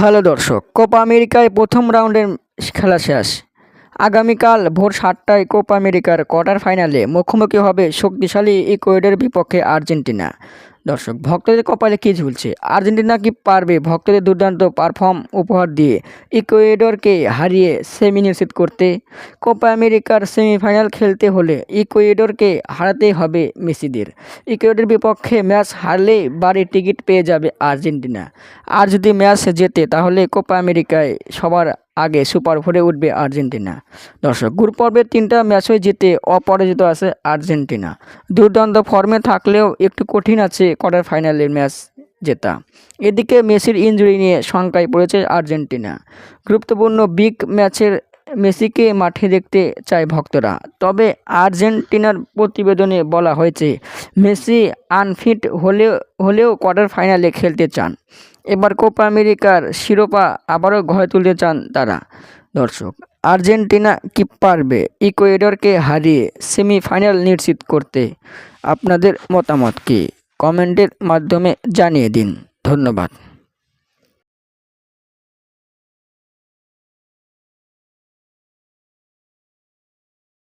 Hello দর্শক, Copa আমেরিকায় প্রথম রাউন্ডের খেলা শেষ। আগামীকাল ভোর সাতটায় কোপা আমেরিকার কোয়ার্টার ফাইনালে মুখোমুখি হবে শক্তিশালী ইকুয়েডের বিপক্ষে আর্জেন্টিনা। দর্শক, ভক্তদের কপালে কী ঝুলছে? আর্জেন্টিনা কি পারবে? ভক্তদের দুর্দান্ত পারফর্ম উপহার দিয়ে ইকুয়েডরকে হারিয়ে সেমি নিশ্চিত করতে? কোপা আমেরিকার সেমিফাইনাল খেলতে হলে ইকুয়েডরকে হারাতেই হবে মেসিদের। ইকুয়েডের বিপক্ষে ম্যাচ হারলেই বাড়ির টিকিট পেয়ে যাবে আর্জেন্টিনা। আর যদি ম্যাচ জেতে, তাহলে কোপা আমেরিকায় সবার আগে সুপার ফোরে উঠবে আর্জেন্টিনা। দর্শক গ্রুপ পর্বের তিনটা ম্যাচই জিতে অপরাজিত আছে আর্জেন্টিনা। দুর্দান্ত ফর্মে থাকলেও একটু কঠিন আছে কোয়ার্টার ফাইনালের ম্যাচ জেতা। এদিকে মেসির ইঞ্জুরি নিয়ে শঙ্কায় পড়েছে আর্জেন্টিনা। গুরুত্বপূর্ণ বিগ ম্যাচের মেসিকে মাঠে দেখতে চায় ভক্তরা। তবে আর্জেন্টিনার প্রতিবেদনে বলা হয়েছে, মেসি আনফিট হলেও হলেও কোয়ার্টার ফাইনালে খেলতে চান। এবার কোপা আমেরিকার শিরোপা আবারও ঘরে তুলতে চান তারা। দর্শক, আর্জেন্টিনা কি পারবে ইকুয়েডরকে হারিয়ে সেমিফাইনাল নিশ্চিত করতে? আপনাদের মতামত কি? কমেন্টের মাধ্যমে জানিয়ে দিন। ধন্যবাদ।